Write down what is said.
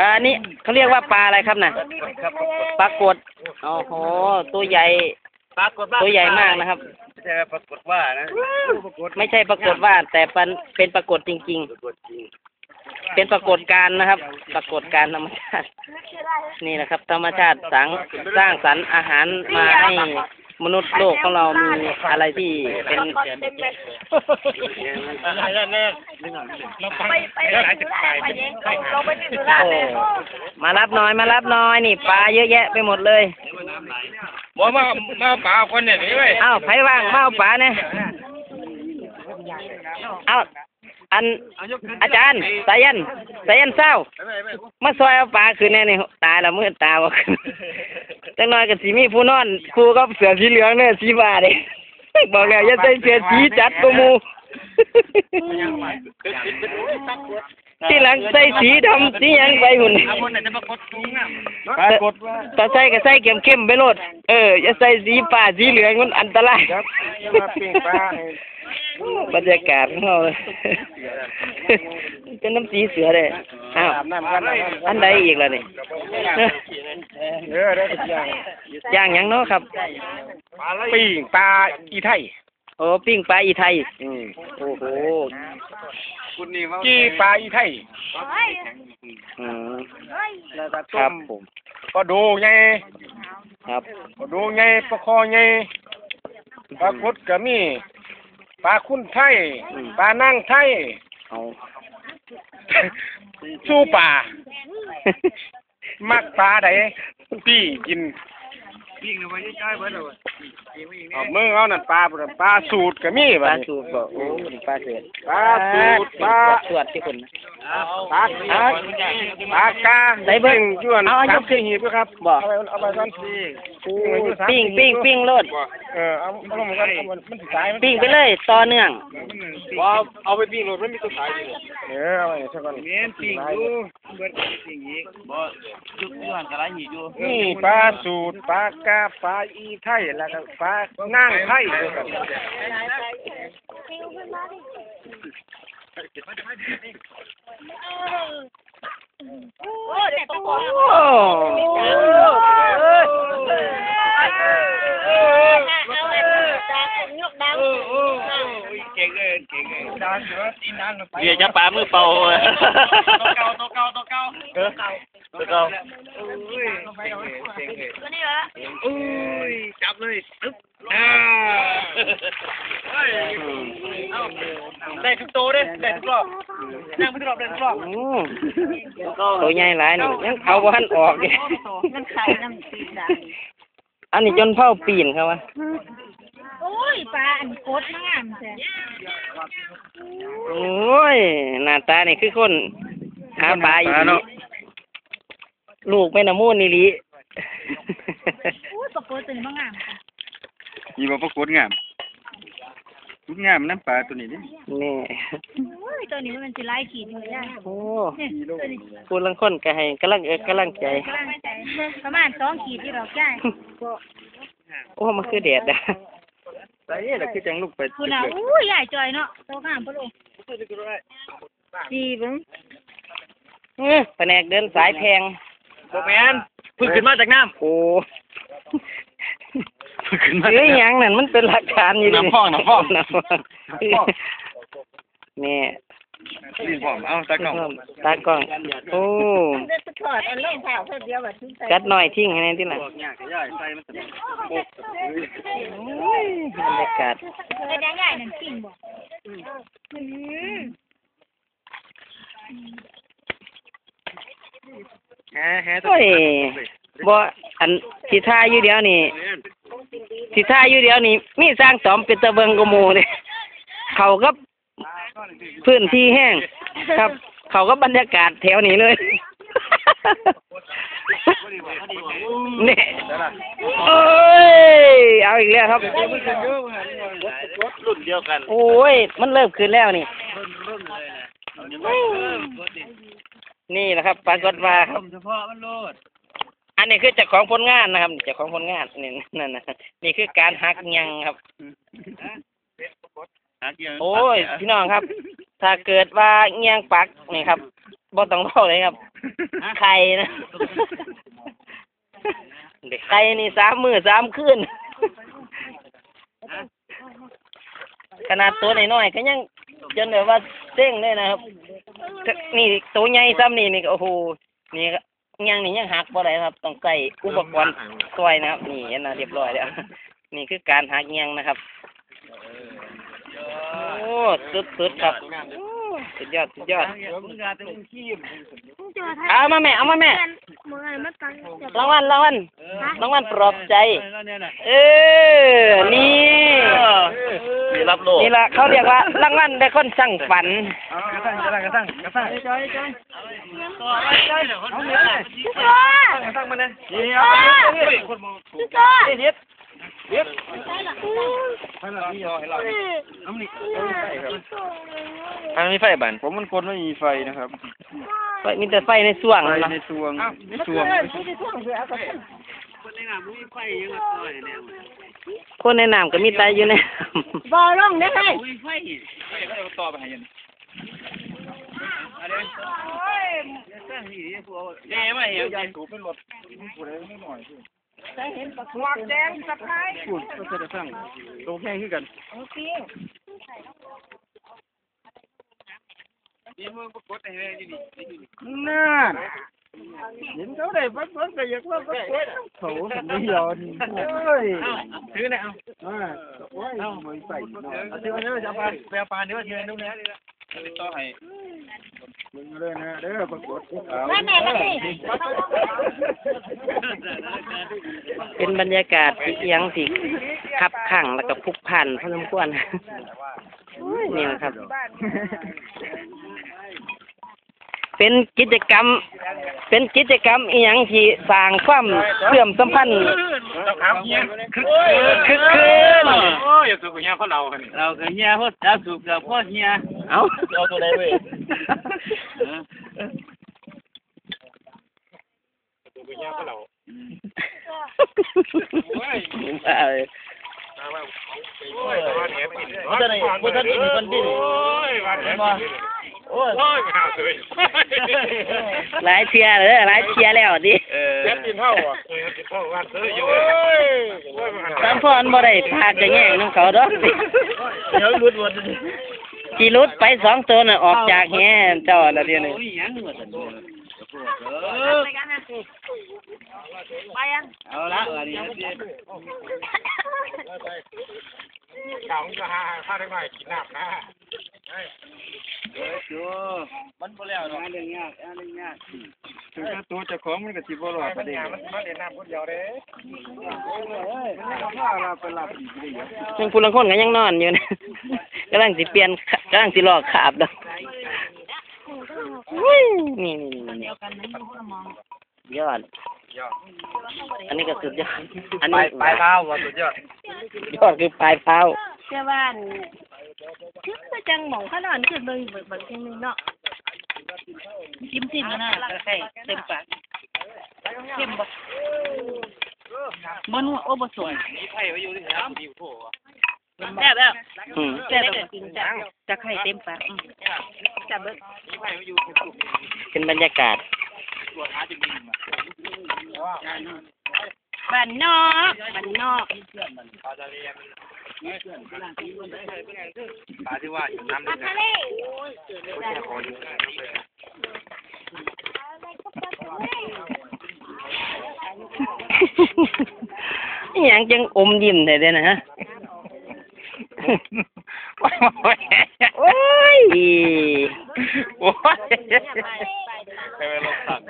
อ่านี่เขาเรียกว่าปลาอะไรครับน่ะปลากดโอ้โหตัวใหญ่ปรากฏว่าตัวใหญ่มากนะครับไม่ใช่ปรากฏว่านะปรากฏไม่ใช่ปรากฏว่า แต่เป็นเป็นปรากฏจริงปรากฏจริง ๆ เป็นปรากฏการณ์นะครับ ปรากฏการณ์ธรรมชาติ นี่นะครับ ธรรมชาติสังสร้างสรรค์อาหารมาให้ มนุษย์โลกของเรามีอะไรที่เป็นอะไรนั่นน่เราไปไปหลายสิบไปเราไปที่สุราษฎโอ้มารับน้อยมารับน้อยนี่ปลาเยอะแยะไปหมดเลยบอกมามาป่าคนเนี่ยนี่เว้ยเอ้าไผว่างมาเอาปลาเนี่ยเอ้าอันอาจารย์สายันสายันเศร้ามาซอยเอาปลาขึ้นแน่นี่ตายละมืดตาบ่ขึ้น จังน้อยก็สิมีผู้นอนครูก็เสือสีเหลืองเนี่ยสีฟ้าเด้บอกแล้วอย่าใส่เสือสีจัดกว่าหมู่ที่หลังใส่สีดำสีหยังไปหุ่นคนไหนจะปรากฏสูงอะปรากฏว่าถ้าใส่ก็ใส่เข้มๆไปโลดเอออย่าใส่สีฟ้าสีเหลืองมันอันตรายครับมาปิ้งปลาให้บรรยากาศของเราเลยเป็นน้ำสีเสือเลยอ้าวอาบน้ำกันนะอันใดอีกล่ะนี่ เออได้ทุกอย่างย่างหยังเนาะครับ ปิ้งปลาอีไทยโอ้ปิ้งปลาอีไทย อืมโอ้โหจี้ปลาอีไทยอืมแล้วก็คต้รับมผมปลาดูไงครับปลาดูไงปลาคอไงปลากดก็มีปลาคุ้นไทยปลานั่งไทยเอา สู้ปลา มักปลาใดพี่กินเอามือเอานั่นปลาพุ่นน่ะปลาสูตรก็มีปบัลาดนี้ สูบบ่โอ้นี่ปลาเสือปลาสูตรปลาสวดที่คุณนะ ปลาปลาปากกาใส่เบิ่งจวนเอาเอายกสามสี่หีบครับบ่เอาไปเอาไปก่อนปิ้งปิ้งปิ้งโลดเออเอาเอาลงกันมันสิตายปิ้งไปเลยต่อเนื่องว่าเอาไปปิ้งรถมันมีตัวขายอยู่เออเอาไปซะก่อนเน้นปิ้งอยู่เบิดปิ้งอีกบ่ยุกย้อนกะไรหีอยู่นี่ปลาสูตรปลากาปลาอีไทยแล้วก็ปลานั่งไทยด้วยครับ โอ้เด็กตัวโอ้เดี๋ยวจะปลามื อเป่าตัวเก่าตัวเก่าตัวเก่าเออตัวเก่าตัวนี้เหรออุ้ยจับเลยอึ๊บอ่าได้ทุกโตเด้ได้ทุกรอบนั่งไปทุกรอบได้ทุกรอบอืมตัวใหญ่หลายนี่ยังเอาบ่ทันออกอยู่มันไข่น้ำสีดอันนี้จนเผาปีนครับวะำโอ้ยปลาอันโคตรงามแท้โอ้ยหน้าตานี่คือคนหาปลาอีหลีลูกแม่น้ำมูลนี่ลีโอ้ยปลาโคตรตัวนี้มันงามมีบ่ปรากฏงาม ทุกงามน้ำปลาตัวนี้ดินี่โอ้ยตัวนี้มันสิไล่ขีดเลยได้โอ้เนี่ยตัวนี้ผู้ลังคนก็ให้กำลังเอกกำลังใจกำลังใจประมาณสองขีดที่เราใช้โอ้มันคือแดดอะใส่แล้วคือจังลูกไปคุณอะอู้ยใหญ่จอยเนาะตัวงามปะลูกดีเบิ่งเอ้อแผนกเดินสายแพงบ่แม่นเพิ่งขึ้นมาจากน้ำโอ้เพิ่ง ขึ้นมาเอ้ยหยังนั่นมันเป็นหลักฐานอยู่ดิน้ำพองน้ำพองน้ำพอง นี่นี่ผมเอาตะกล้องตากล้อง โอ้จะถอดอันลงเท้าเพื่อเดียวว่าถึงใส่กัดหน่อยทิ้งให้แน่ที่หลังบอกยากก็ย่อยใส่มันจะบรรยากาศไอ้แดงใหญ่นั่นจริงบ่อืมแฮ่แฮ่โอ้ยบ่อันสิท่าอยู่เดียวนี่ สิท่าอยู่เดียวนี่มีสร้างสอมเป็นตะเบิงกว่าหมู่นี่เขาก็พื้นที่แห้งครับ เขาก็บรรยากาศแถวนี้เลยนี่โอ้ยเอาอีกแล้วครับรุ่นเดียวกันโอ้ยมันเริ่มขึ้นแล้วนี่นี่แหละครับปรากฏว่าครับเฉพาะมันโลดอั นนี้คือเจ้าของผลงานนะครับเจ้าของผลงานนี่นั่นนะนี่คือการหักยังครับโอ้ยพี่น้องครับ ถ้าเกิดว่าเงียงปักนี่ครับบ่ต้องเล่าเลยครับไข่นะเด็กไข่นี่สามมือสามคืนขนาดตัวน้อยๆก็ยังจนแบบว่าเด้งเลยนะครับถ้านี่ตัวใหญ่ซ้ำนี่นี่ก็โอ้โหนี่ก็ ยังนี่ยังหักบ่ได้ครับ ต้องใส่อุปกรณ์ซอยนะครับ นี่นะเรียบร้อยแล้ว นี่คือการหักเงียงนะครับ โอ้สุดสุดครับสุดยอดสุดยอดเอามาแม่เอามาแม่รางวัลรางวัลรางวัลปลอบใจ เออ นี่ รับโลกนี่ละเขาเรียกว่ารางวัลได้คนสั่งฝันกระตั้งกระตั้งกระตั้งกระตั้งพี่ตัวกระตั้งมันเลยเดี๋ยวพี่ตัวเด็ดใช่หรอให้เราให้เราให้เราน้ำนี่ทางนี้ไฟบ้านผมมันคนไม่มีไฟนะครับไฟมีแต่ไฟในส่วงไฟนะในสวงในสวงคนในน้ำก็มีแต่อยู่ในบอลงได้ไหมต่อ ไปให้ยันเจ๊ไม่เห็นยันถูเป็นรถผู้ใดไม่หน่อยหัวแดงสะพายพูดก็จะสั่งโลแค่ขึ้นกันน่า เห็นเขาได้บัดบัดก็อยากว่าบัดบัดเขาไม่ยอมเฮ้ยถือเลยเอาอ่าโอ้ยเอาไม่ใส่เนาะเอาถือมาเด้อจะเอาปลาไปเอาปลาเดี๋ยวเชิญนู่นนะต่อให้มึงเลยนะเด้อปรากฏเอาแม่แม่มาสิเป็นบรรยากาศที่เอียงที่ขับขังแล้วก็พลุกพล่านพอสมควรนี่นะครับ เป็นกิจกรรม เป็นกิจกรรมอีหยังที่สร้างความเชื่อมสัมพันธ์ครับเฮียคึกคึกคืนโอ้ยอย่าสูบเฮียเขาเราคันเรากับเฮียเขาจะสูบกับพ่อเฮียเอาเอาตัวไหนเว้ยสูบเฮียเขาเราบ้าเลยโอ้ยวันนี้มันจะได้มันจะได้มันดิ้นโอ้ยวันนี้มาโอ้ย โอ้ยหาเลยหลายเชียร์เลยหลายเชียร์แล้วดิเออแค่กินเท่าอะกินเท่าวันซื้ออยู่โอ้ยตามพ่ออันบ่ได้พากจะแย่งน้องเขาดอกเดี๋ยวรุดรุดจีรุดไปสองตัวน่ะออกจากแห่เจ้าละเดียวนี้ไปกันนะไปยังเอาละเออนี่เก่าจะหาข้าวได้ไหมกินน้ำนะเฮ้ย จูมันบ่แล้วเนาะเรื่องยากเรื่องยากถึงตัวเจ้าของมันก็สิบ่รอดประเด็นมันมันเล่นน้ำคนเดียวเด้เฮ้ยมันยังพาเราไปหลับอีกเลยยังผู้ลังคนก็ยังนอนอยู่นะกำลังสิเปลี่ยนขกำลังสิลอกขาบดอกอุ้ยนี่นี่นี่นี่ยอดอันนี้ก็สุดยอดอันไปนี้ไปเท้าว่าสุดยอดยอดคือปลายเท้าเจ้าบ้าน คือก็จังหมองขนาดนี้คือเบิ่งเบิ่งเบิ่งทีนึงเนาะจิ้มจิ้มกันนะใส่เต็มปากเข้มบ่มันโอ้บ่สวยมีไผ่ไว้อยู่ที่น้ำดิวโถแซ่บแล้วอืมแซ่บแบบจริงจังจะไข่เต็มปากอืมจับเบิ่งมีไผ่ไว้อยู่ที่สุดเป็นบรรยากาศ บ้านนอกบ้านนอก ปลาทะเลมันปลาที่ว่าน้ำลึกทะเลแค่คออยู่อหย่างจังอมยิ้มได้เด้อนะฮะโอ้ยโอ้ยใครไปลงสัก